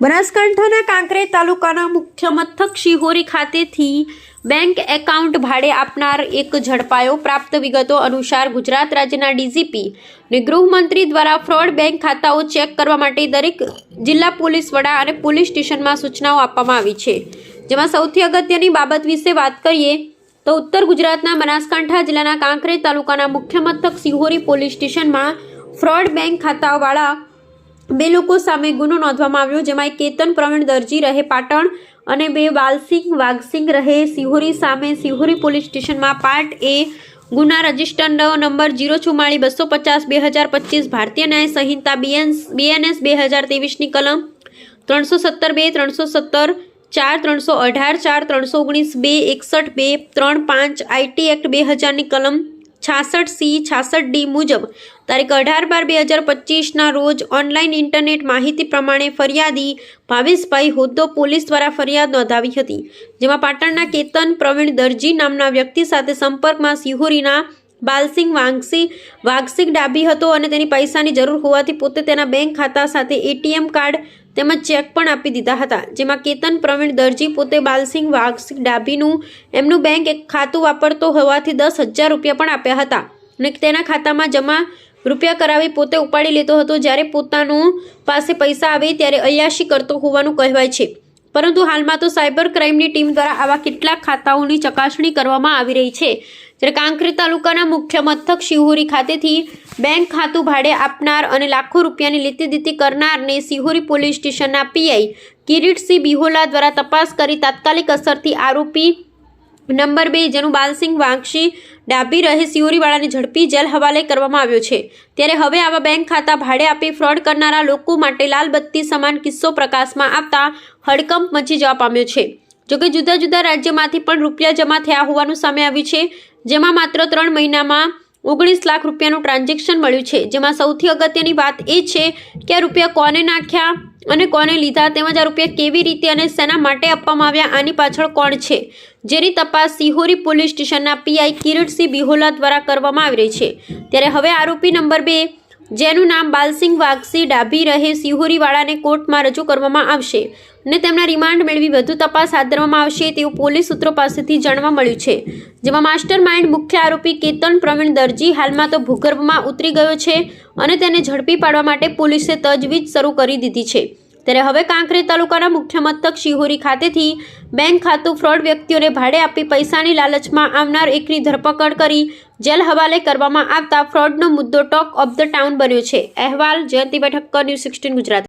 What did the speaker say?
બનાસકાંઠાના કાંકરે તાલુકાના મુખ્ય મથક શિહોરી ખાતેથી બેંક એકાઉન્ટ ભાડે આપનાર એક ઝડપાયો પ્રાપ્ત વિગતો અનુસાર ગુજરાત રાજ્યના ડીજીપી અને ગૃહમંત્રી દ્વારા ફ્રોડ બેંક ખાતાઓ ચેક કરવા માટે દરેક જિલ્લા પોલીસ વડા અને પોલીસ સ્ટેશનમાં સૂચનાઓ આપવામાં આવી છે. જેમાં સૌથી અગત્યની બાબત વિશે વાત કરીએ તો ઉત્તર ગુજરાતના બનાસકાંઠા જિલ્લાના કાંકરેજ તાલુકાના મુખ્ય મથક સિહોરી પોલીસ સ્ટેશનમાં ફ્રોડ બેંક ખાતાવાળા બે લોકો સામે ગુનો નોંધવામાં આવ્યો, જેમાં એક કેતન પ્રવીણ દરજી રહે પાટણ અને બે બાલસિંહ વાઘસિંહ રહે સિહોરી. સામે સિહોરી પોલીસ સ્ટેશનમાં પાર્ટ એ ગુના રજિસ્ટર નંબર જીરો ચુમ્માળી બસો પચાસ બે હજાર પચીસ ભારતીય ન્યાય સંહિતા બીએનએસ બીએનએસ બે હજાર ત્રેવીસની કલમ ત્રણસો સત્તર બે, ત્રણસો સત્તર ચાર, ત્રણસો અઢાર ચાર, ત્રણસો ઓગણીસ બે, એકસઠ બે, ત્રણ પાંચ આઈટી એક્ટ બે હજારની કલમ છાસઠ સી, છાસઠ ડી મુજબ તારીખ અઢાર બાર બે હજાર પચીસના રોજ ઓનલાઈન ઇન્ટરનેટ માહિતી પ્રમાણે ફરિયાદી ભાવેશભાઈ હોદ્દો પોલીસ દ્વારા ફરિયાદ નોંધાવી હતી, જેમાં પાટણના કેતન પ્રવીણ દરજી નામના વ્યક્તિ સાથે સંપર્કમાં સિહોરીના બાલસિંગ વાંગસી વાગસિંગ ડાબી હતો અને તેની પૈસાની જરૂર હોવાથી પોતે તેના બેંક ખાતા સાથે એટીએમ કાર્ડ તેમજ ચેક પણ આપી દીધા હતા. જેમાં કેતન પ્રવીણ દરજી પોતે બાલસિંગ વાઘસિંગ ડાબીનું એમનું બેંક એક ખાતું વાપરતો હોવાથી દસ હજાર રૂપિયા પણ આપ્યા હતા અને તેના ખાતામાં જમા રૂપિયા કરાવી પોતે ઉપાડી લેતો હતો. જ્યારે પોતાનું પાસે પૈસા આવે ત્યારે અયાશી કરતો હોવાનું કહેવાય છે. પરંતુ હાલમાં તો સાયબર ક્રાઇમની ટીમ દ્વારા આવા કેટલાક ખાતાઓની ચકાસણી કરવામાં આવી રહી છે. જ્યારે કાંકરી તાલુકાના મુખ્ય મથક શિહોરી ખાતેથી બેંક ખાતું ભાડે આપનાર અને લાખો રૂપિયાની લેતી દીતી કરનારને સિહોરી પોલીસ સ્ટેશનના પીઆઈ કિરીટસિંહ બિહોલા દ્વારા તપાસ કરી તાત્કાલિક અસરથી આરોપી નંબર બે જેનું બાલસિંગ વાંક્ષી ડાબી રહે સિયોરીવાળાને ઝડપી જેલ હવાલે કરવામાં આવ્યો છે. ત્યારે હવે આવા બેંક ખાતા ભાડે આપી ફ્રોડ કરનારા લોકો માટે લાલબત્તી સમાન કિસ્સો પ્રકાશમાં આવતા હડકંપ મચી જવા પામ્યો છે. જોકે જુદા જુદા રાજ્યમાંથી પણ રૂપિયા જમા થયા હોવાનું સામે આવ્યું છે. જેમાં માત્ર ત્રણ મહિનામાં ઓગણીસ લાખ રૂપિયાનું ટ્રાન્ઝેક્શન મળ્યું છે. જેમાં સૌથી અગત્યની વાત એ છે કે આ રૂપિયા કોને નાખ્યા અને કોને લીધા, તેમજ આ રૂપિયા કેવી રીતે અને શેના માટે આપવામાં આવ્યા, આની પાછળ કોણ છે? જેની તપાસ સિહોરી પોલીસ સ્ટેશનના પીઆઈ કિરીટસિંહ બિહોલા દ્વારા કરવામાં આવી રહી છે. ત્યારે હવે આરોપી નંબર બે જેનું નામ બાલસિંગ વાઘસી ડાભી રહે સિહોરીવાળાને કોર્ટમાં રજૂ કરવામાં આવશે અને તેમના રિમાન્ડ મેળવી વધુ તપાસ હાથ ધરવામાં આવશે તેવું પોલીસ સૂત્રો પાસેથી જાણવા મળ્યું છે. જેમાં માસ્ટર માઇન્ડ મુખ્ય આરોપી કેતન પ્રવીણ દરજી હાલમાં તો ભૂગર્ભમાં ઉતરી ગયો છે અને તેને ઝડપી પાડવા માટે પોલીસે તજવીજ શરૂ કરી દીધી છે. ત્યારે હવે કાંકરેજ તાલુકાના મુખ્ય મથક શિહોરી ખાતેથી બેંક ખાતું ફ્રોડ વ્યક્તિઓને ભાડે આપી પૈસાની લાલચમાં આવનાર એકની ધરપકડ કરી જેલ હવાલે કરવામાં આવતા ફ્રોડનો મુદ્દો ટોક ઓફ ધ ટાઉન બન્યો છે. અહેવાલ જયંતિભાઈ ઠક્કર ન્યૂઝ સિક્સટીન ગુજરાત.